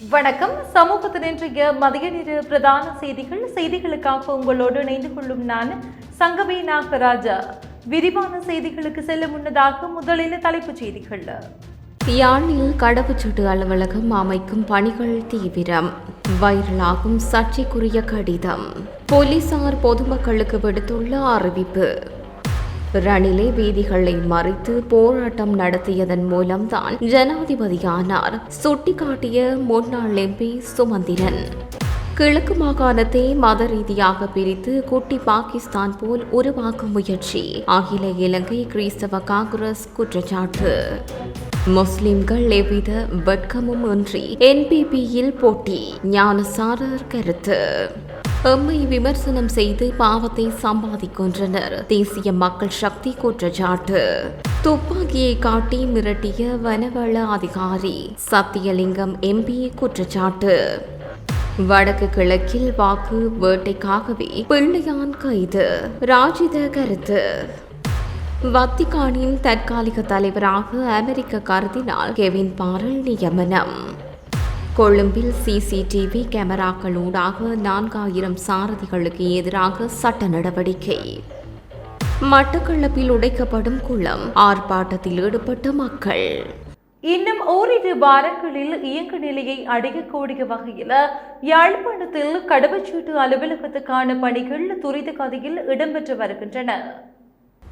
வணக்கம். சமூகத்தில் இன்றைய மதிய நேர பிரதான செய்திகள். செய்திகளுக்காக உங்களோடு இணைந்து கொள்ளும் நான் சங்கவி நாகராஜா. விரிவான செய்திகளுக்கு செல்ல முன்னதாக முதலில் தலைப்புச் செய்திகள். யாழில் கடவுச்சீட்டு அலுவலகம் அமைக்கும் பணிகள் தீவிரம். வைரலாகும் சர்ச்சைக்குரிய கடிதம். போலீசார் பொதுமக்களுக்கு விடுத்துள்ள அறிவிப்பு. ரணிலே வீதிகளை மறித்து போராட்டம் நடத்தியதன் மூலம்தான் ஜனாதிபதியானார். சுட்டிக்காட்டிய முன்னாள் எம்பி சுமந்திரன். கிழக்கு மாகாணத்தை மத ரீதியாக பிரித்து குட்டி பாகிஸ்தான் போல் உருவாக்கும் முயற்சி. அகில இலங்கை கிறிஸ்தவ காங்கிரஸ் குற்றச்சாட்டு. முஸ்லிம்கள் எவ்வித வெட்கமும் இன்றி என்பிபியில் போட்டி. ஞானசாரர் கருத்து. எம்மை விமர்சனம் செய்து பாவத்தை சம்பாதிக்கின்றனர். தேசிய மக்கள் சக்தி குற்றச்சாட்டு. துப்பாக்கியை காட்டி மிரட்டிய வனவள அதிகாரி சத்தியலிங்கம் எம்பி குற்றச்சாட்டு. வடக்கு கிழக்கில் வாக்கு வேட்டைக்காகவே பிள்ளையான் கைது. ராஜித கருத்து. வத்திகானின் தற்காலிக தலைவராக அமெரிக்க கருதினால் கெவின் பாரல் நியமனம். கொழும்பில் சிசிடிவி கேமராக்களூடாக நான்காயிரம் சாரதிகளுக்கு எதிராக சட்ட நடவடிக்கை. மட்டக்களப்பில் உடைக்கப்படும் குளம். ஆர்ப்பாட்டத்தில் ஈடுபட்ட மக்கள். இன்னும் ஓரிரு வாரங்களில் இயங்கு நிலையை அடையக்கூடிய வகையில் யாழ்ப்பாணத்தில் கடவுச்சீட்டு அலுவலகத்துக்கான பணிகள் துரித கதையில் இடம்பெற்று வருகின்றன.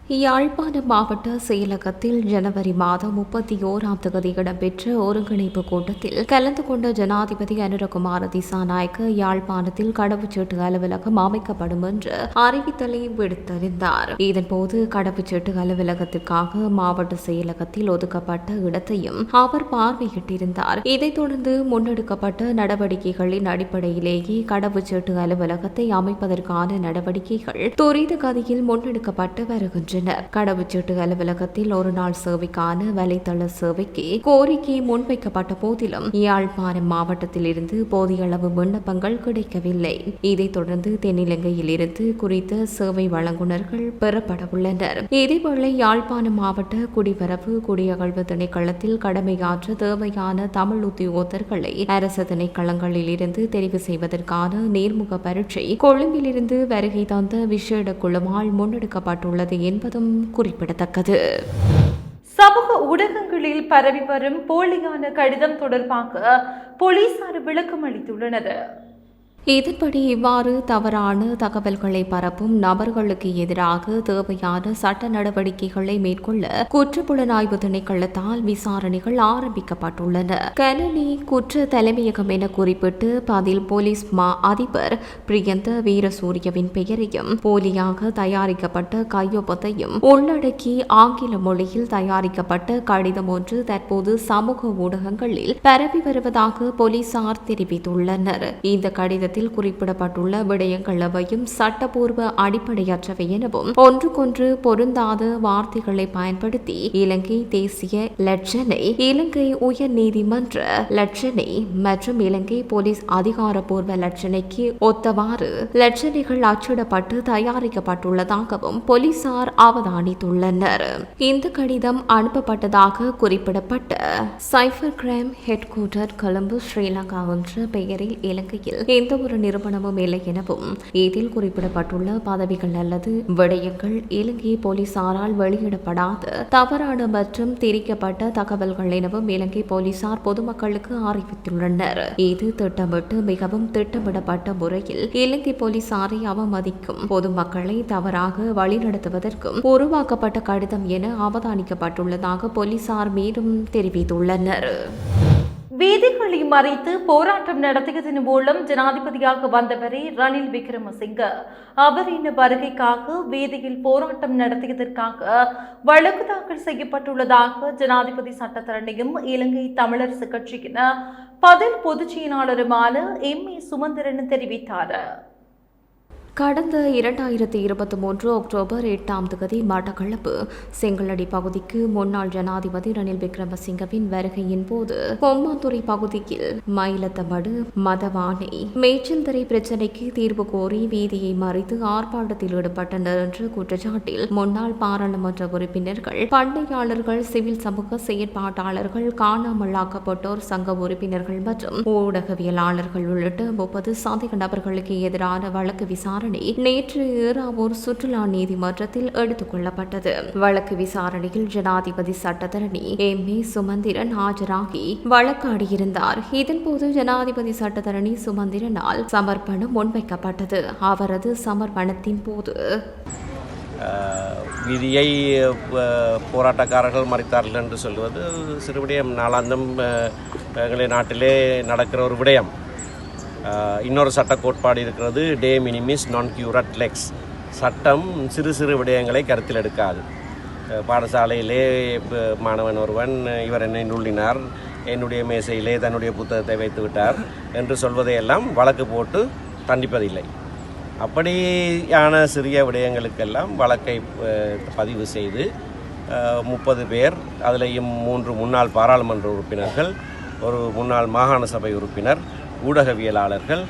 யாழ்ப்பாண மாவட்ட செயலகத்தில் ஜனவரி மாதம் முப்பத்தி ஓராம் தேதி இடம்பெற்ற ஒருங்கிணைப்பு கூட்டத்தில் கலந்து கொண்ட ஜனாதிபதி அனுரகுமார திசாநாயக்க யாழ்ப்பாணத்தில் கடவுச்சீட்டு அலுவலகம் அமைக்கப்படும் என்று அறிவித்தலை விடுத்திருந்தார் இதன்போது கடவுச்சீட்டு அலுவலகத்திற்காக மாவட்ட செயலகத்தில் ஒதுக்கப்பட்ட இடத்தையும் அவர் பார்வையிட்டிருந்தார். இதைத் தொடர்ந்து முன்னெடுக்கப்பட்ட நடவடிக்கைகளின் அடிப்படையிலேயே கடவுச்சீட்டு அலுவலகத்தை அமைப்பதற்கான நடவடிக்கைகள் துரித கதியில் முன்னெடுக்கப்பட்டு வருகின்றன. வருகின்றனர் கடவுச்சீட்டு அலுவலகத்தில் ஒரு நாள் சேவைக்கான வலைதள சேவைக்கு கோரிக்கை முன்வைக்கப்பட்ட போதிலும் யாழ்ப்பாணம் மாவட்டத்தில் இருந்து போதிய அளவு விண்ணப்பங்கள் கிடைக்கவில்லை. இதைத் தொடர்ந்து தென்னிலங்கையில் இருந்து குறித்த சேவை வழங்குநர்கள் பெறப்பட உள்ளனர். இதேவேளை யாழ்ப்பாணம் மாவட்ட குடிவரவு குடியகழ்வு திணைக்களத்தில் கடமையாற்ற தேவையான தமிழ் உத்தியோகத்தர்களை அரசு திணைக்களங்களில் இருந்து தெரிவு செய்வதற்கான நேர்முக பரீட்சை கொழும்பிலிருந்து வருகை தந்த விசேட குழுவால் முன்னெடுக்கப்பட்டுள்ளது என்பதும் குறிப்பிடத்தக்கது. சமூக ஊடகங்களில் பரவி வரும் போலியான கடிதம் தொடர்பாக போலீசார் விளக்கம் அளித்துள்ளனர் இதன்படி இவ்வாறு தவறான தகவல்களை பரப்பும் நபர்களுக்கு எதிராக தேவையான சட்ட நடவடிக்கைகளை மேற்கொள்ள குற்றப்புலனாய்வு திணைக்களத்தால் விசாரணைகள் ஆரம்பிக்கப்பட்டுள்ளன. கலனி குற்ற தலைமையகம் என குறிப்பிட்டு பதில் போலீஸ் மா அதிபர் பிரியந்த வீரசூரியவின் பெயரையும் போலியாக தயாரிக்கப்பட்ட கையொப்பத்தையும் உள்ளடக்கி ஆங்கில மொழியில் தயாரிக்கப்பட்ட கடிதம் ஒன்று தற்போது சமூக ஊடகங்களில் பரவி வருவதாக போலீசார் தெரிவித்துள்ளனர். இந்த கடிதத்தை கடிதத்தில் குறிப்பிடப்பட்டுள்ள விடயங்களவையும் சட்டப்பூர்வ அடிப்படையற்றவை எனவும் ஒன்றுக்கொன்று பொருந்தாத வார்த்தைகளை பயன்படுத்தி இலங்கை தேசிய லட்சணை இலங்கை உயர் நீதிமன்ற லட்சணை மற்றும் இலங்கை போலீஸ் அதிகாரப்பூர்வ லட்சணைக்கு ஒத்தவாறு லட்சணைகள் அச்சிடப்பட்டு தயாரிக்கப்பட்டுள்ளதாகவும் போலீசார் அவதானித்துள்ளனர். இந்த கடிதம் அனுப்பப்பட்டதாக குறிப்பிடப்பட்ட cyber crime head quarter Colombo Sri Lanka என்ற பெயரில் இலங்கையில் எந்த ஒரு நிறுவனமும் இல்லை எனவும் இதில் குறிப்பிடப்பட்டுள்ள பதவிகள் அல்லது விடயங்கள் இலங்கை போலீசாரால் வெளியிடப்படாத. தவறான மற்றும் திரிக்கப்பட்ட தகவல்கள் எனவும் இலங்கை போலீசார் பொதுமக்களுக்கு அறிவித்துள்ளனர். இது திட்டமிட்டு மிகவும் திட்டமிடப்பட்ட முறையில் இலங்கை போலீசாரை அவமதிக்கும். பொதுமக்களை தவறாக வழிநடத்துவதற்கும் உருவாக்கப்பட்ட கடிதம் என அவதானிக்கப்பட்டுள்ளதாக போலீசார் மேலும் தெரிவித்துள்ளனர். வீதிகளை மறைத்து போராட்டம் நடத்தியதன் மூலம் ஜனாதிபதியாக வந்தவரே ரணில் விக்ரமசிங்க. அவரின் வருகைக்காக வீதியில் போராட்டம் நடத்தியதற்காக வழக்கு தாக்கல் செய்யப்பட்டுள்ளதாக ஜனாதிபதி சட்டத்தரணியும் இலங்கை தமிழரசு கட்சியின் பதில் பொதுச் செயலாளருமான எம் ஏ சுமந்திரன் தெரிவித்தார். கடந்த இரண்டாயிரத்தி இருபத்தி மூன்று அக்டோபர் எட்டாம் தேதி மட்டக்களப்பு செங்கலடி பகுதிக்கு முன்னாள் ஜனாதிபதி ரணில் விக்ரமசிங்கவின் வருகையின் போது பொம்மாந்துறை பகுதியில் மயிலத்தமடு மதவானை மேச்சல்தரை பிரச்சினைக்கு தீர்வு கோரி வீதியை மறித்து ஆர்ப்பாட்டத்தில் ஈடுபட்டனர் என்ற குற்றச்சாட்டில் முன்னாள் பாராளுமன்ற உறுப்பினர்கள் பண்ணையாளர்கள் சிவில் சமூக செயற்பாட்டாளர்கள் காணாமலாக்கப்பட்டோர் சங்க உறுப்பினர்கள் மற்றும் ஊடகவியலாளர்கள் உள்ளிட்ட முப்பது சந்தேக நபர்களுக்கு எதிரான வழக்கு விசாரணை நேற்று ஏறாவூர் சுற்றுலா நீதிமன்றத்தில் எடுத்துக் கொள்ளப்பட்டது. வழக்கு விசாரணையில் ஜனாதிபதி சட்டத்தரணி எம். ஏ. சுமந்திரன் ஆஜராகி வழக்காடியிருந்தார். இதன்போது ஜனாதிபதி சட்டத்தரணி சுமந்திரனால் சமர்ப்பணம் முன்வைக்கப்பட்டது. அவரது சமர்ப்பணத்தின் போது விதியை போராட்டக்காரர்கள் மறைத்தார்கள் என்று சொல்வது சிறு விடயம். நாளாந்தம் எங்களுடைய நாட்டிலே நடக்கிற ஒரு விடயம். இன்னொரு சட்ட கோட்பாடு இருக்கிறது டே மினிமிஸ் நான் கியூரட் லெக்ஸ் சட்டம் சிறு சிறு விடயங்களை கருத்தில் எடுக்காது. பாடசாலையிலே மாணவன் ஒருவன் இவர் என்னை நுள்ளினார் என்னுடைய மேசையிலே தன்னுடைய புத்தகத்தை வைத்து விட்டார் என்று சொல்வதையெல்லாம் வழக்கு போட்டு தண்டிப்பதில்லை. அப்படியான சிறிய விடயங்களுக்கெல்லாம் வழக்கை பதிவு செய்து முப்பது பேர் அதிலேயும் மூன்று முன்னாள் பாராளுமன்ற உறுப்பினர்கள் ஒரு முன்னாள் மாகாண சபை உறுப்பினர் ஊடகவியலாளர்கள்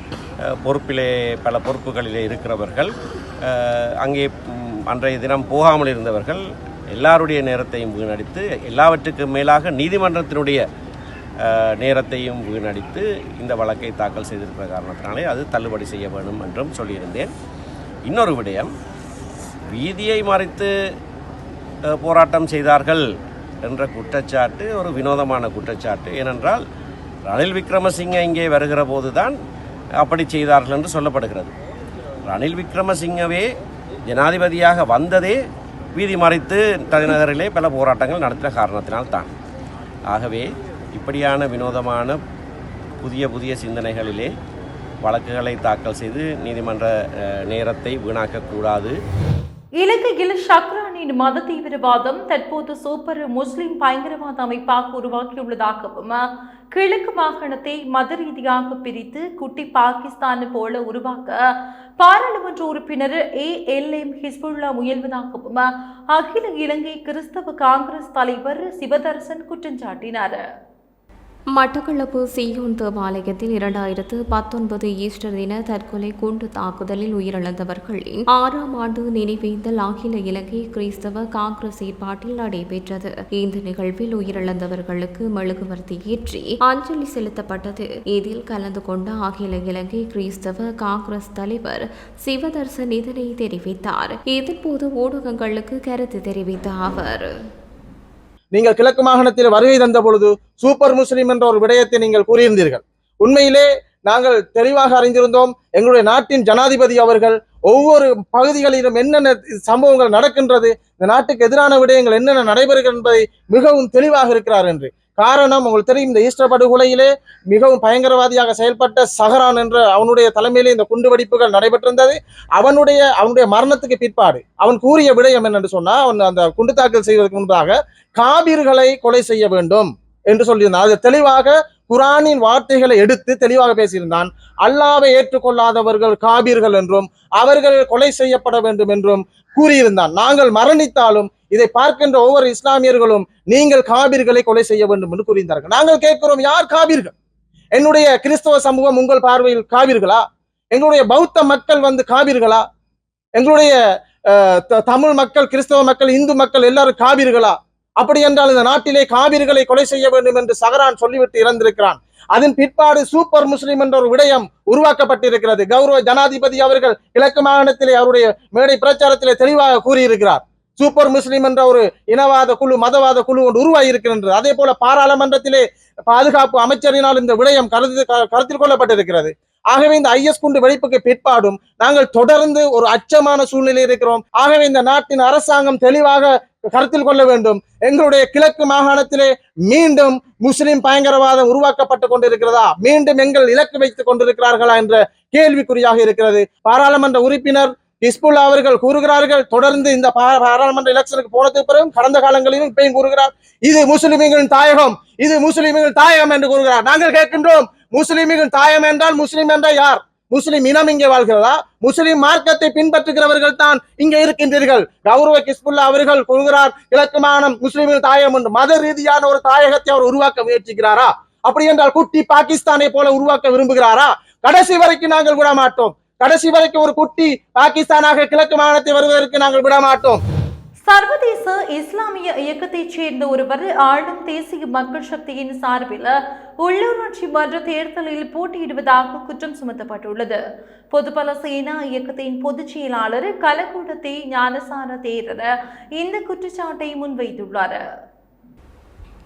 பொறுப்பிலே பல பொறுப்புகளிலே இருக்கிறவர்கள் அங்கே அன்றைய தினம் போகாமல் இருந்தவர்கள் எல்லாருடைய நேரத்தையும் வீணடித்து எல்லாவற்றுக்கும் மேலாக நீதிமன்றத்தினுடைய நேரத்தையும் வீணடித்து இந்த வழக்கை தாக்கல் செய்திருக்கிற காரணத்தினாலே அது தள்ளுபடி செய்ய வேண்டும் என்றும் சொல்லியிருந்தேன். இன்னொரு விடயம் வீதியை மறைத்து போராட்டம் செய்தார்கள் என்ற குற்றச்சாட்டு ஒரு வினோதமான குற்றச்சாட்டு. ஏனென்றால் ரணில் விக்ரமசிங்க இங்கே வருகிற போதுதான் அப்படி செய்தார்கள் என்று சொல்லப்படுகிறது. ரணில் விக்ரமசிங்கவே ஜனாதிபதியாக வந்ததே வீதி மறைத்து தலைநகரிலே பல போராட்டங்கள் நடத்தின காரணத்தினால் தான் ஆகவே இப்படியான வினோதமான புதிய புதிய சிந்தனைகளிலே வழக்குகளை தாக்கல் செய்து நீதிமன்ற நேரத்தை வீணாக்கக்கூடாது. இலங்கையில் ஷக்ரானின் மத தீவிரவாதம் தற்போது சூப்பர் முஸ்லிம் பயங்கரவாத அமைப்பாக உருவாக்கியுள்ளதாகவும் கிழக்கு மாகாணத்தை மத ரீதியாக பிரித்து குட்டி பாகிஸ்தான் போல உருவாக்க பாராளுமன்ற உறுப்பினர் ஏ எல் எம் ஹிஸ்புல்லா முயல்வதாகவும் அகில இலங்கை கிறிஸ்தவ காங்கிரஸ் தலைவர் சிவதர்சன் குற்றம் சாட்டினார். மட்டக்களப்பு சீயோன் தேவாலயத்தில் இரண்டாயிரத்து பத்தொன்பது ஈஸ்டர் தின தற்கொலை குண்டு தாக்குதலில் உயிரிழந்தவர்களின் ஆறாம் ஆண்டு நினைவேந்தல் அகில இலங்கை கிறிஸ்தவ காங்கிரஸ் ஏற்பாட்டில் நடைபெற்றது. இந்த நிகழ்வில் உயிரிழந்தவர்களுக்கு மெழுகுவர்த்தி ஏற்றி அஞ்சலி செலுத்தப்பட்டது. இதில் கலந்து கொண்ட அகில இலங்கை கிறிஸ்தவ காங்கிரஸ் தலைவர் சிவதர்சன் இதனை தெரிவித்தார். இதன்போது ஊடகங்களுக்கு கருத்து தெரிவித்த அவர் நீங்கள் கிழக்கு மாகாணத்தில் வருகை தந்த பொழுது சூப்பர் முஸ்லீம் என்ற ஒரு விடயத்தை நீங்கள் கூறியிருந்தீர்கள். உண்மையிலே நாங்கள் தெளிவாக அறிந்திருந்தோம் எங்களுடைய நாட்டின் ஜனாதிபதி அவர்கள் ஒவ்வொரு பகுதிகளிலும் என்னென்ன சம்பவங்கள் நடக்கின்றது இந்த நாட்டுக்கு எதிரான விடயங்கள் என்னென்ன நடைபெறுகிறது என்பதை மிகவும் தெளிவாக இருக்கிறார் என்று. காரணம் உங்களுக்கு தெரியும் இந்த ஈஸ்டர் படுகொலையிலே மிகவும் பயங்கரவாதியாக செயல்பட்ட சஹரான் என்ற அவனுடைய தலைமையிலே இந்த குண்டுவெடிப்புகள் நடைபெற்றிருந்தது. அவனுடைய அவனுடைய மரணத்துக்கு பிற்பாடு அவன் கூறிய விடயம் என்னென்று சொன்னால் அவன் அந்த குண்டு தாக்கல் செய்வதற்கு முன்பாக காபிர்களை கொலை செய்ய வேண்டும் என்று சொல்லியிருந்தான். அது தெளிவாக குரானின் வார்த்தைகளை எடுத்து தெளிவாக பேசியிருந்தான். அல்லாவை ஏற்றுக்கொள்ளாதவர்கள் காபீர்கள் என்றும் அவர்கள் கொலை செய்யப்பட வேண்டும் என்றும் கூறியிருந்தான். நாங்கள் மரணித்தாலும் இதை பார்க்கின்ற ஒவ்வொரு இஸ்லாமியர்களும் நீங்கள் காபீர்களை கொலை செய்ய வேண்டும் என்று கூறியிருந்தார்கள். நாங்கள் கேட்கிறோம் யார் காபீர்கள்? என்னுடைய கிறிஸ்தவ சமூகம் உங்கள் பார்வையில் காபீர்களா? எங்களுடைய பௌத்த மக்கள் வந்து காபீர்களா? எங்களுடைய அஹ், தமிழ் மக்கள் கிறிஸ்தவ மக்கள் இந்து மக்கள் எல்லாரும் காபீர்களா? அப்படி என்றால் இந்த நாட்டிலே காவிர்களை கொலை செய்ய வேண்டும் என்று சகரான் சொல்லிவிட்டு இறந்திருக்கிறான். அதன் பிற்பாடு சூப்பர் முஸ்லிம் என்ற ஒரு விடயம் உருவாக்கப்பட்டிருக்கிறது. கௌரவ ஜனாதிபதி அவர்கள் கிழக்கு மாகாணத்திலே அவருடைய மேடை பிரச்சாரத்திலே தெளிவாக கூறியிருக்கிறார். சூப்பர் முஸ்லிம் என்ற ஒரு இனவாத குழு மதவாத குழு ஒன்று உருவாகி இருக்கின்றது அதே போல பாராளுமன்றத்திலே பாதுகாப்பு அமைச்சரினால் இந்த விடயம் கருத்து க- கருத்தில் கொள்ளப்பட்டிருக்கிறது. ஆகவே இந்த ஐஎஸ் குண்டு வெடிப்புக்கு பிற்பாடும் நாங்கள் தொடர்ந்து ஒரு அச்சமான சூழ்நிலை இருக்கிறோம். ஆகவே இந்த நாட்டின் அரசாங்கம் தெளிவாக கருத்தில் கொள்ள வேண்டும். எங்களுடைய கிழக்கு மாகாணத்திலே மீண்டும் முஸ்லிம் பயங்கரவாதம் உருவாக்கப்பட்டு கொண்டிருக்கிறதா? மீண்டும் எங்கள் இலக்கு வைத்துக் கொண்டிருக்கிறார்களா என்ற கேள்விக்குறியாக இருக்கிறது. பாராளுமன்ற உறுப்பினர் ஹிஸ்புல்லா அவர்கள் கூறுகிறார்கள் தொடர்ந்து இந்த பாராளுமன்ற எலெக்ஷனுக்கு போனதுக்கு பிறகு கடந்த காலங்களிலும் இப்பயும் கூறுகிறார் இது முஸ்லிம்களின் தாயகம் இது முஸ்லிம்கள் தாயகம் என்று கூறுகிறார். நாங்கள் கேட்கின்றோம் முஸ்லிம்கள் தாயம் என்றால் முஸ்லிம் என்றால் யார்? முஸ்லிம் இனம் இங்கே வாழ்கிறதா? முஸ்லிம் மார்க்கத்தை பின்பற்றுகிறவர்கள் தான் இங்கே இருக்கின்றீர்கள். கௌரவ கிஸ்புல்லா அவர்கள் கொள்கிறார் கிழக்கு மாகாணம் தாயம் என்று. மத ரீதியான ஒரு தாயகத்தை அவர் உருவாக்க முயற்சிக்கிறாரா? அப்படி என்றால் குட்டி பாகிஸ்தானை போல உருவாக்க விரும்புகிறாரா? கடைசி வரைக்கும் நாங்கள் விட மாட்டோம் கடைசி வரைக்கும் ஒரு குட்டி பாகிஸ்தானாக கிழக்கு மாகாணத்தை வருவதற்கு நாங்கள் விட மாட்டோம் சர்வதேச இஸ்லாமிய இயக்கத்தைச் சேர்ந்த ஒருவர் ஆளும் தேசிய மக்கள் சக்தியின் சார்பில் உள்ளூராட்சி மன்ற தேர்தலில் போட்டியிடுவதாக குற்றம் சுமத்தப்பட்டுள்ளது. பொதுபல சேனா இயக்கத்தின் பொதுச் செயலாளர் கலக்கூடத்தை ஞானசார தேரர் இந்த குற்றச்சாட்டை முன்வைத்துள்ளார்.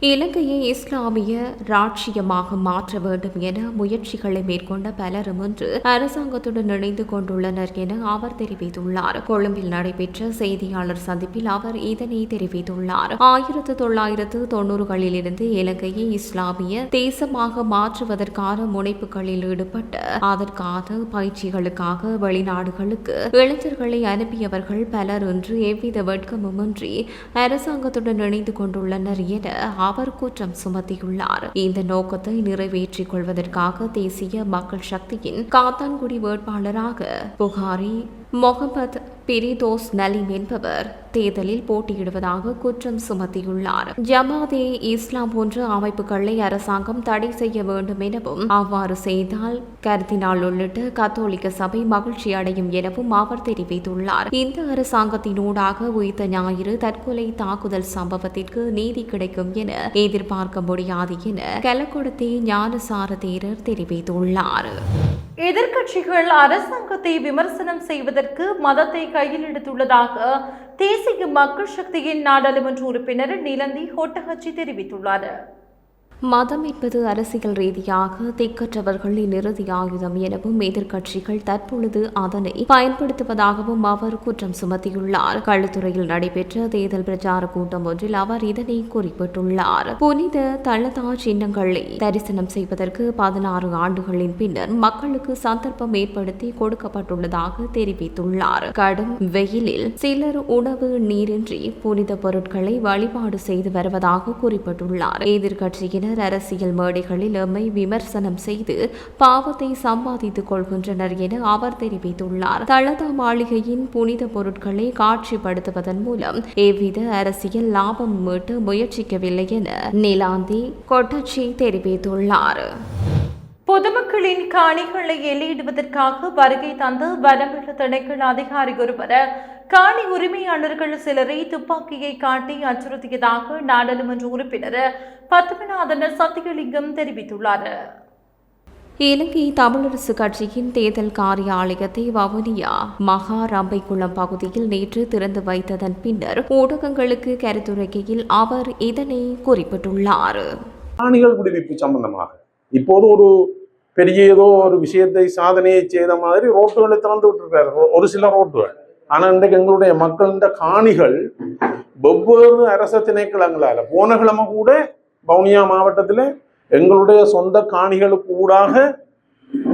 இலங்கையை இஸ்லாமிய ராட்சியமாக மாற்ற வேண்டும் என முயற்சிகளை மேற்கொண்ட பலரும் இன்று அரசாங்கத்துடன் இணைந்து கொண்டுள்ளனர் என அவர் தெரிவித்துள்ளார். கொழும்பில் நடைபெற்ற செய்தியாளர் சந்திப்பில் அவர் இதனை தெரிவித்துள்ளார். ஆயிரத்து தொள்ளாயிரத்து தொன்னூறுகளிலிருந்து இலங்கையை இஸ்லாமிய தேசமாக மாற்றுவதற்கான முனைப்புகளில் ஈடுபட்ட அதற்கான பயிற்சிகளுக்காக வெளிநாடுகளுக்கு இளைஞர்களை அனுப்பியவர்கள் பலர் இன்று எவ்வித வெட்கமுமின்றி அரசாங்கத்துடன் இணைந்து கொண்டுள்ளனர் என அவர் குற்றம் சுமத்தியுள்ளார். இந்த நோக்கத்தை நிறைவேற்றிக் கொள்வதற்காக தேசிய மக்கள் சக்தியின் காத்தான்குடி வேட்பாளராக புகாரி முகமது பிரிதோஸ் நலீம் என்பவர் தேர்தலில் போட்டியிடுவதாக குற்றம் சுமத்தியுள்ளார். ஜமாதே இஸ்லாம் போன்ற அமைப்புகளை அரசாங்கம் தடை செய்ய வேண்டும் எனவும் அவ்வாறு செய்தால் கருத்தினால் உள்ளிட்ட கத்தோலிக்க சபை மகிழ்ச்சி அடையும் எனவும் அவர் தெரிவித்துள்ளார். இந்த அரசாங்கத்தினூடாக உயிர்த்த ஞாயிறு தற்கொலை தாக்குதல் சம்பவத்திற்கு நீதி கிடைக்கும் என எதிர்பார்க்க முடியாது என கலக்கொடத்தே ஞானசார தேரர் தெரிவித்துள்ளார். எதிர்க்கட்சிகள் அரசாங்கத்தை விமர்சனம் செய்வதற்கு மதத்தை கையில் எடுத்துள்ளதாக தேசிய மக்கள் சக்தியின் நாடாளுமன்ற உறுப்பினர் நிலந்தி ஹோட்டகச்சி தெரிவித்துள்ளார். மதம் என்பது அரசியல் ரீதியாக திக்கற்றவர்களின் இறுதி ஆயுதம் எனவும் எதிர்க்கட்சிகள் தற்பொழுது அதனை பயன்படுத்துவதாகவும் அவர் குற்றம் சுமத்தியுள்ளார். களுத்துறையில் நடைபெற்ற தேர்தல் பிரச்சார கூட்டம் ஒன்றில் அவர் இதனை குறிப்பிட்டுள்ளார். புனித தலதா சின்னங்களை தரிசனம் செய்வதற்கு பதினாறு ஆண்டுகளின் பின்னர் மக்களுக்கு சந்தர்ப்பம் ஏற்படுத்தி கொடுக்கப்பட்டுள்ளதாக தெரிவித்துள்ளார். கடும் வெயிலில் சிலர் உணவு நீரின்றி புனித பொருட்களை வழிபாடு செய்து வருவதாக குறிப்பிட்டுள்ளார். எதிர்க்கட்சியினர் அரசியல் மேடைகளில் எம்மை விமர்சனம் செய்து பாவத்தை சம்பாதித்துக் கொள்கின்றனர் என அவர் தெரிவித்துள்ளார். தலதா மாளிகையின் புனித பொருட்களை காட்சிப்படுத்துவதன் மூலம் எவ்வித அரசியல் லாபம் மீட்டு முயற்சிக்கவில்லை என நிலாந்தி கொட்டச்சி தெரிவித்துள்ளார். பொதுமக்களின் காணிகளை எல்லையிடுவதற்காக வருகை தந்து வனவள திணைக்கள அதிகாரி ஒருவர் காணி உரிமையாளர்கள் சிலரை துப்பாக்கியை காட்டி அச்சுறுத்தியதாக நாடாளுமன்ற உறுப்பினர் பத்மநாதன் சத்தியலிங்கம் தெரிவித்துள்ளார். இலங்கை தமிழரசு கட்சியின் தேர்தல் காரியாலயத்தை வவுனியா மகா ரம்பைக்குளம் பகுதியில் நேற்று திறந்து வைத்ததன் பின்னர் ஊடகங்களுக்கு கருத்துரைக்கையில் அவர் இதனை குறிப்பிட்டுள்ளார். காணிகள் விடுவிப்பு சம்பந்தமாக இப்போது ஒரு பெரிய ஏதோ ஒரு விஷயத்தை சாதனையை செய்த மாதிரி ரோட்டுகளை திறந்து விட்டுருக்காரு. ஒரு- ஒரு சில ரோட்டுகள். ஆனால் இன்றைக்கு எங்களுடைய மக்களின் காணிகள் வெவ்வேறு அரச திணைக்களங்களால் போன கிழமை கூட வவுனியா மாவட்டத்தில் எங்களுடைய சொந்த காணிகளுக்கு ஊடாக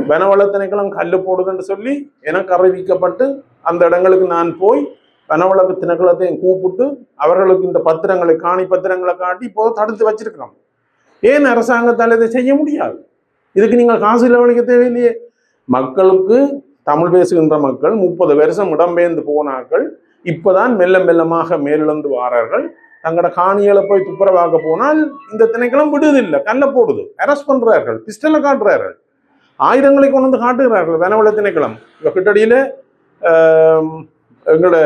வனவள திணைக்களம் கல் போடுதுன்னு சொல்லி எனக்கு அறிவிக்கப்பட்டு அந்த இடங்களுக்கு நான் போய் வனவள திணைக்களத்தையும் கூப்பிட்டு அவர்களுக்கு இந்த பத்திரங்களை காணி பத்திரங்களை காட்டி இப்போ தடுத்து வச்சிருக்கிறோம். ஏன் அரசாங்கத்தால் இதை செய்ய முடியாது? இதுக்கு நீங்கள் காசு செலவழிக்க தேவையில்லையே. மக்களுக்கு தமிழ் பேசுகின்ற மக்கள் முப்பது வருஷம் இடம்பெயர்ந்து போனார்கள். இப்போதான் மெல்ல மெல்லமாக மேலிழந்து வாரார்கள். தங்களோட காணிகளை போய் துப்புரவாக்க போனால் இந்த திணைக்களம் விடுதில்லை கல்ல போடுது. அரெஸ்ட் பண்ணுறார்கள் பிஸ்டலை காட்டுறார்கள். ஆயுதங்களை கொண்டு வந்து காட்டுகிறார்கள் வனவள திணைக்களம். இப்போ கிட்டடியில் எங்களோட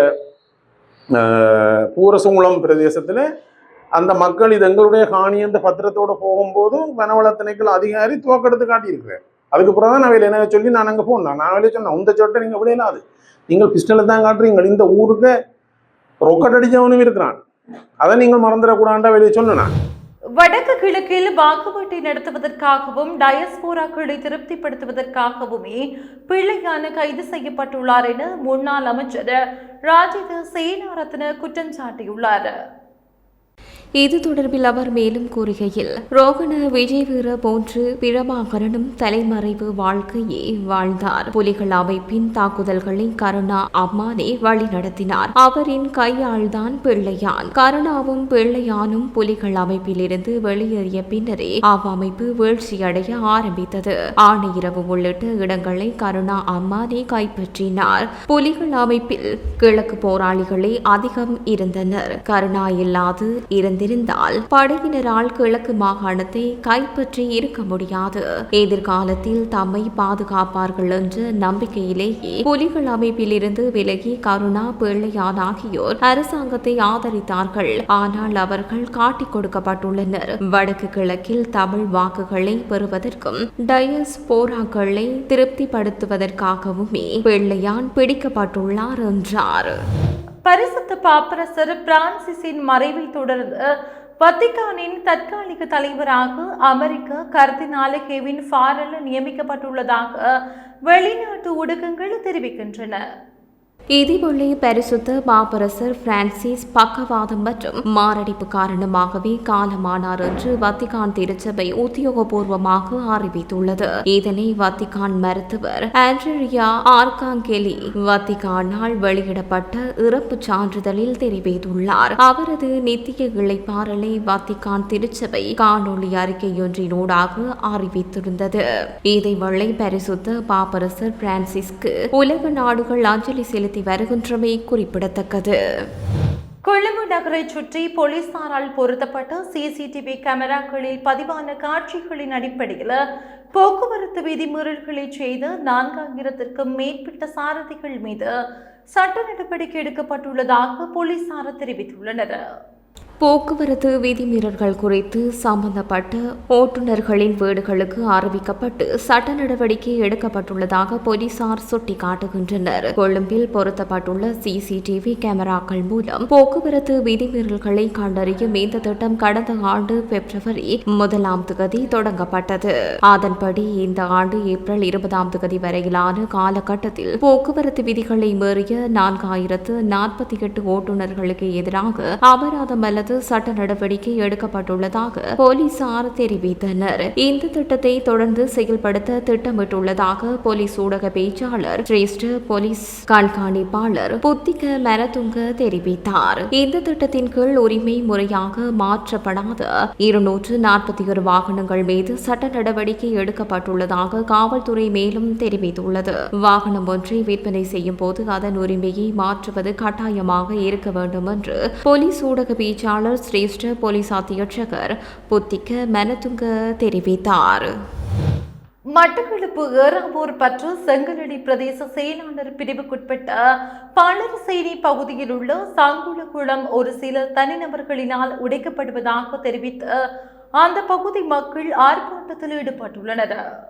ஆஹ், பூரசங்குளம் பிரதேசத்தில் அந்த மக்கள் இது எங்களுடைய காணி என்ற பத்திரத்தோட போகும்போது வனவள திணைக்கள் அதிகாரி துவக்கெடுத்து காட்டியிருக்கிறேன் அதுக்கு பிறகு தான் நான் என்ன சொல்லி நான் அங்கே போனேன் நான் வெளியே சொன்னேன் உந்த சொட்டை நீங்கள் விடையிலாது நீங்கள் பிஸ்டலை தான் காட்டுறீங்க. இந்த ஊருக்கு ரொக்கட் அடிச்சவனும் இருக்கிறான். அதை நீங்கள் மறந்துடக்கூடாண்டா வெளியே சொன்னேன் வடக்கு கிழக்கில் வாக்குவீட்டை நடத்துவதற்காகவும் டயஸ்போராக்களை திருப்திப்படுத்துவதற்காகவுமே பிள்ளையான கைது செய்யப்பட்டுள்ளார் என முன்னாள் அமைச்சர் ராஜித சேனாரத்ன குற்றம் சாட்டியுள்ளார். இது தொடர்பில் அவர் மேலும் கூறுகையில் ரோகண விஜயவீர போன்று பிரபாகரனும் தலைமறைவு வாழ்க்கையே வாழ்ந்தார். புலிகள் அமைப்பின் தாக்குதல்களை கருணா அம்மானே வழிநடத்தினார் அவரின் கையாள்தான் பிள்ளையான். கருணாவும் பிள்ளையானும் புலிகள் அமைப்பிலிருந்து வெளியேறிய பின்னரே அவ்வமைப்பு வீழ்ச்சியடைய ஆரம்பித்தது. ஆணையிரவு உள்ளிட்ட இடங்களை கருணா அம்மானே கைப்பற்றினார். புலிகள் அமைப்பில் கிழக்கு போராளிகளே அதிகம் இருந்தனர். கருணா இல்லாது இருந்த இருந்திருந்தால் படையினரால் கிழக்கு மாகாணத்தை கைப்பற்றி இருக்க முடியாது. எதிர்காலத்தில் தம்மை பாதுகாப்பார்கள் என்ற நம்பிக்கையிலேயே புலிகள் அமைப்பிலிருந்து விலகி கருணா பிள்ளையான் ஆகியோர் அரசாங்கத்தை ஆதரித்தார்கள். ஆனால் அவர்கள் காட்டிக் கொடுக்கப்பட்டுள்ளனர். வடக்கு கிழக்கில் தமிழ் வாக்குகளை பெறுவதற்கும் டயஸ் போராக்களை திருப்திப்படுத்துவதற்காகவுமே பிள்ளையான் பிடிக்கப்பட்டுள்ளார் என்றார். பரிசுத்த பாப்பரசர் பிரான்சிஸின் மறைவை தொடர்ந்து வத்திகானின் தற்காலிக தலைவராக அமெரிக்க கர்தினால கெவின் ஃபாரல் நியமிக்கப்பட்டுள்ளதாக வெளிநாட்டு ஊடகங்கள் தெரிவிக்கின்றன. இதேபோல பரிசுத்த பாப்பரசர் பிரான்சிஸ் பக்கவாதம் மற்றும் மாரடைப்பு காரணமாகவே காலமானார் என்று வத்திகான் திருச்சபை உத்தியோகபூர்வமாக அறிவித்துள்ளது. இதனை வத்திகான் மருத்துவர் ஆண்ட்ரியா ஆர்காங்கெலி வத்திகானால் வெளியிடப்பட்ட இறப்பு சான்றிதழில் தெரிவித்துள்ளார். அவரது நித்திய இழைப்பாறலை வத்திகான் திருச்சபை காணொளி அறிக்கையொன்றினூடாக அறிவித்திருந்தது. இதேவேளை பரிசுத்த பாப்பரசர் பிரான்சிஸ்க்கு உலக நாடுகள் அஞ்சலி செலுத்தி வருகின்றமை குறிப்பிடத்தக்கது. கொழும்பு நகரை சுற்றி போலீசாரால் பொருத்தப்பட்ட சிசிடிவி கேமராக்களில் பதிவான காட்சிகளின் அடிப்படையில் போக்குவரத்து விதிமீறல்களை செய்த நான்காயிரத்திற்கும் மேற்பட்ட சாரதிகள் மீது சட்ட நடவடிக்கை எடுக்கப்பட்டுள்ளதாக போலீசார் தெரிவித்துள்ளனர். போக்குவரத்து விதிமீறல்கள் குறித்து சம்பந்தப்பட்ட ஓட்டுநர்களின் வீடுகளுக்கு அறிவிக்கப்பட்டு சட்ட நடவடிக்கை எடுக்கப்பட்டுள்ளதாக போலீசார் சுட்டிக்காட்டுகின்றனர். கொழும்பில் பொருத்தப்பட்டுள்ள சிசிடிவி கேமராக்கள் மூலம் போக்குவரத்து விதிமீறல்களை கண்டறியும் இந்த திட்டம் கடந்த ஆண்டு பிப்ரவரி முதலாம் தேதி தொடங்கப்பட்டது. அதன்படி இந்த ஆண்டு ஏப்ரல் இருபதாம் தேதி வரையிலான காலகட்டத்தில் போக்குவரத்து விதிகளை மீறிய நான்காயிரத்து நாற்பத்தி எட்டு ஓட்டுநர்களுக்கு எதிராக அபராதம் அல்லது சட்ட நடவடிக்கை எடுக்கப்பட்டுள்ளதாக போலீசார் தெரிவித்தனர். இந்த திட்டத்தை தொடர்ந்து செயல்படுத்த திட்டமிட்டுள்ளதாக போலீஸ் ஊடக பேச்சாளர் சிரேஷ்ட போலீஸ் கண்காணிப்பாளர் புத்திக மரதுங்க தெரிவித்தார். இந்த திட்டத்தின் கீழ் உரிமை முறையாக மாற்றப்படாத இருநூற்று நாற்பத்தி ஒரு வாகனங்கள் மீது சட்ட நடவடிக்கை எடுக்கப்பட்டுள்ளதாக காவல்துறை மேலும் தெரிவித்துள்ளது. வாகனம் ஒன்றை விற்பனை செய்யும் போது அதன் உரிமையை மாற்றுவது கட்டாயமாக இருக்க வேண்டும் என்று போலீஸ் ஊடக பேச்சாளர் சிரேஷ்ட போலீஸ் அத்தியட்சகர் புத்திக்க மனதுங்க தெரிவித்தார். மட்டக்களப்பு ஏறாவூர் பற்று செங்கலடி பிரதேச செயலாளர் பிரிவுக்குட்பட்ட பலரசேரி பகுதியில் உள்ள சங்குளகுளம் ஒரு சில தனிநபர்களினால் உடைக்கப்படுவதாக தெரிவித்து அந்த பகுதி மக்கள் ஆர்ப்பாட்டத்தில் ஈடுபட்டுள்ளனர்.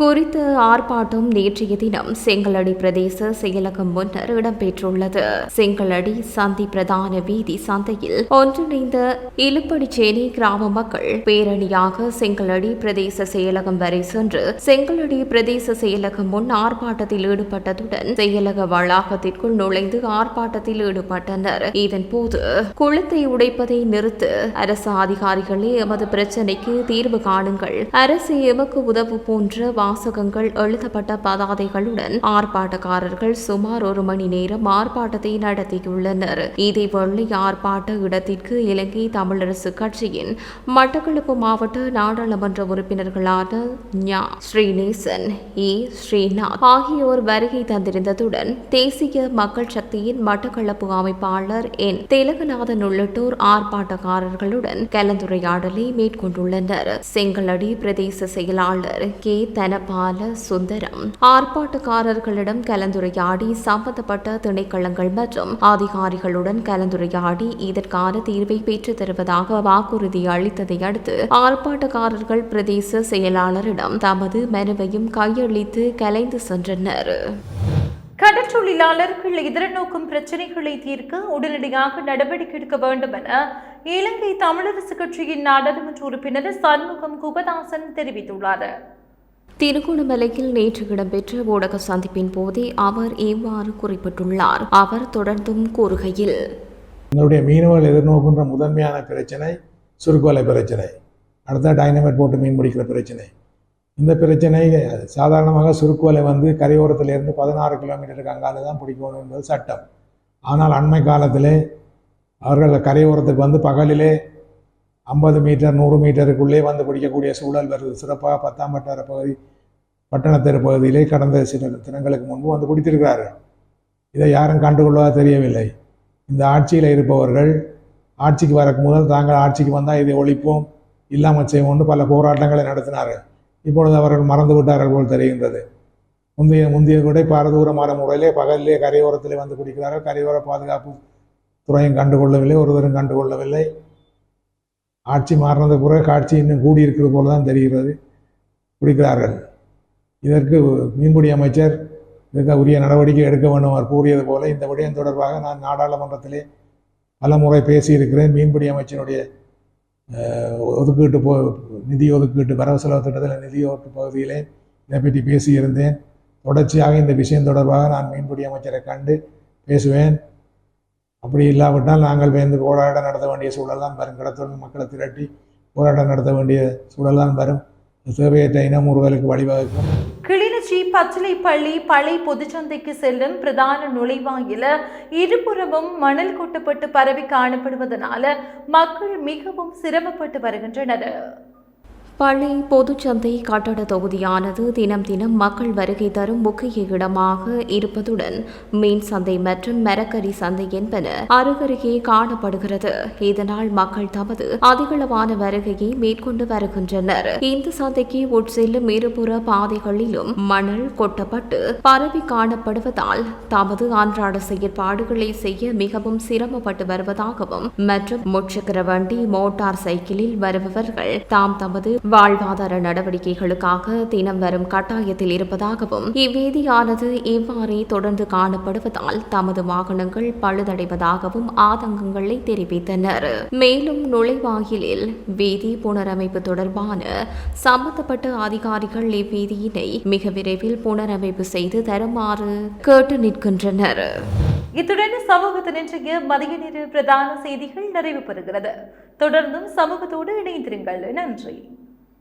குறித்த ஆர்ப்பாட்டம் நேற்றைய தினம் செங்கலடி பிரதேச செயலகம் முன்னர் இடம்பெற்றுள்ளது. செங்கலடி சந்தி பிரதான வீதி சந்தையில் ஒன்றிணைந்த இலுப்படிச்சேரி கிராம மக்கள் பேரணியாக செங்கலடி பிரதேச செயலகம் வரை சென்று செங்கலடி பிரதேச செயலகம் முன் ஆர்ப்பாட்டத்தில் ஈடுபட்டதுடன் செயலக வளாகத்திற்குள் நுழைந்து ஆர்ப்பாட்டத்தில் ஈடுபட்டனர். இதன் போது குளத்தை உடைப்பதை நிறுத்து அரசு அதிகாரிகளே எமது பிரச்சினைக்கு தீர்வு காணுங்கள். அரசு எமக்கு உதவு போன்ற வாசகங்கள் எழுதப்பட்ட பதாதைகளுடன் ஆர்ப்பாட்டக்காரர்கள் சுமார் ஒரு மணி நேரம் ஆர்ப்பாட்டத்தை நடத்தியுள்ளனர். இதேவேளை ஆர்ப்பாட்ட இடத்திற்கு இலங்கை தமிழரசு கட்சியின் மட்டக்களப்பு மாவட்ட நாடாளுமன்ற உறுப்பினர்களான ஞா. ஸ்ரீநேசன் ஏ. ஸ்ரீநாத் ஆகியோர் வருகை தந்திருந்ததுடன் தேசிய மக்கள் சக்தியின் மட்டக்களப்பு அமைப்பாளர் என். திலகநாதன் உள்ளிட்டோர் ஆர்ப்பாட்டக்காரர்களுடன் கலந்துரையாடலை மேற்கொண்டுள்ளனர். செங்கலடி பிரதேச செயலாளர் கே. தனபால சுந்தரம். ஆர்ப்பாட்டக்காரர்களிடம் கலந்துரையாடி சம்பந்தப்பட்ட திணைக்களங்கள் மற்றும் அதிகாரிகளுடன் கலந்துரையாடி இதற்கான தீர்வை பெற்றுத் தருவதாக வாக்குறுதி அளித்ததை அடுத்து ஆர்ப்பாட்டக்காரர்கள் பிரதேச செயலாளரிடம் தமது மனுவையும் கையளித்து கலைந்து சென்றனர். கடற்றொழிலாளர்கள் எதிர்நோக்கும் பிரச்சனைகளை தீர்க்க உடனடியாக நடவடிக்கை எடுக்க வேண்டும் என இலங்கை தமிழரசு கட்சியின் நாடாளுமன்ற உறுப்பினர் சண்முகம் குகதாசன் தெரிவித்துள்ளார். திருகோணமலையில் நேற்று இடம்பெற்ற ஊடக சந்திப்பின் போதே அவர் இவ்வாறு குறிப்பிட்டுள்ளார். அவர் தொடர்ந்தும் கூறுகையில் எங்களுடைய மீனவர்கள் எதிர்நோக்கின்ற முதன்மையான பிரச்சனை சுருக்கோலை பிரச்சனை. அடுத்த டைனமைட் போட்டு மீன் பிடிக்கிற பிரச்சனை. இந்த பிரச்சனை சாதாரணமாக சுருக்கோலை வந்து கரையோரத்திலிருந்து பதினாறு கிலோமீட்டருக்கு அங்காலே தான் பிடிக்கணும் என்பது சட்டம். ஆனால் அண்மை காலத்திலே அவர்கள் கரையோரத்துக்கு வந்து பகலிலே ஐம்பது மீட்டர் நூறு மீட்டருக்குள்ளே வந்து பிடிக்கக்கூடிய சூழல் வருது. சிறப்பாக பத்தாம் வட்டார பகுதி பட்டணத்தெரு பகுதியிலே கடந்த சில தினங்களுக்கு முன்பு வந்து பிடித்திருக்கிறார்கள். இதை யாரும் கண்டுகொள்வதாக தெரியவில்லை. இந்த ஆட்சியில் இருப்பவர்கள் ஆட்சிக்கு வரக்கு முதல் தாங்கள் ஆட்சிக்கு வந்தால் இதை ஒழிப்போம் இல்லாமல் செய்வோம்னு பல போராட்டங்களை நடத்தினார்கள். இப்பொழுது அவர்கள் மறந்து விட்டார்கள் போல் தெரிகின்றது. முந்தைய முந்தைய கூட பாரதூரமான முறையிலே பகலிலே கரையோரத்திலே வந்து குடிக்கிறார்கள் கரையோர பாதுகாப்பு துறையும் கண்டுகொள்ளவில்லை ஒருவரும் கண்டுகொள்ளவில்லை. ஆட்சி மாறினது பிறகு காட்சி இன்னும் கூடியிருக்கிறது போல தான் தெரிகிறது. பிடிக்கிறார்கள். இதற்கு மீன்பிடி அமைச்சர் இதுக்கு உரிய நடவடிக்கை எடுக்க வேண்டும். அவர் கூறியது போல இந்த விடயம் தொடர்பாக நான் நாடாளுமன்றத்திலே பல முறை பேசியிருக்கிறேன். மீன்பிடி அமைச்சருடைய ஒதுக்கீட்டு போ நிதி ஒதுக்கீட்டு வரவு செலவு திட்டத்தில் நிதி ஒதுக்கு பகுதியிலே இதை பற்றி பேசியிருந்தேன். தொடர்ச்சியாக இந்த விஷயம் தொடர்பாக நான் மீன்பிடி அமைச்சரை கண்டு பேசுவேன். அப்படி இல்லாவிட்டால் நாங்கள் வேந்து போராட்டம் நடத்த வேண்டிய சூழலாம் வரும். கடத்தொழில் மக்களை திரட்டி போராட்டம் நடத்த வேண்டிய சூழலாம் வரும். சேவையற்ற இனம் இனமுறுவலுக்கு வழிவகுக்கும். கிளிநொச்சி பச்சிலைப்பள்ளி பழைய பொதுச்சந்தைக்கு செல்லும் பிரதான நுழைவாயில இருபுறமும் மணல் கொட்டப்பட்டு பரவி காணப்படுவதனால மக்கள் மிகவும் சிரமப்பட்டு வருகின்றனர். பள்ளி பொதுச்சந்தை கட்டட தொகுதியானது தினம் தினம் மக்கள் வருகை தரும் முக்கிய இடமாக இருப்பதுடன் மீன் சந்தை மற்றும் மரக்கறி சந்தை என்பன அருகருகே காணப்படுகிறது. இதனால் மக்கள் தமது அதிகளவான வருகையை மேற்கொண்டு வருகின்றனர். இந்த சந்தைக்கு உட்செல்லும் இருபுற பாதைகளிலும் மணல் கொட்டப்பட்டு பரவி காணப்படுவதால் தமது அன்றாட செயற்பாடுகளை செய்ய மிகவும் சிரமப்பட்டு வருவதாகவும் மற்றும் முச்சக்கர வண்டி மோட்டார் சைக்கிளில் வருபவர்கள் தாம் தமது வாழ்வாதார நடவடிக்கைகளுக்காக தினம் வரும் கட்டாயத்தில் இருப்பதாகவும் இவ்வேதியானது இவ்வாறே தொடர்ந்து காணப்படுவதால் தமது வாகனங்கள் பழுதடைவதாகவும் ஆதங்கங்களை தெரிவித்தனர். மேலும் நுழைவாயிலில் வீதி புனரமைப்பு தொடர்பான சம்பந்தப்பட்ட அதிகாரிகள் இவ்வீதியினை மிக விரைவில் புனரமைப்பு செய்து தருமாறு கேட்டு நிற்கின்றனர். இத்துடன் சமூகத்தின் இன்றைய மதிய நேர பிரதான செய்திகள் நிறைவு பெறுகிறது தொடர்ந்தும் சமூகத்தோடு இணைந்திருங்கள். நன்றி.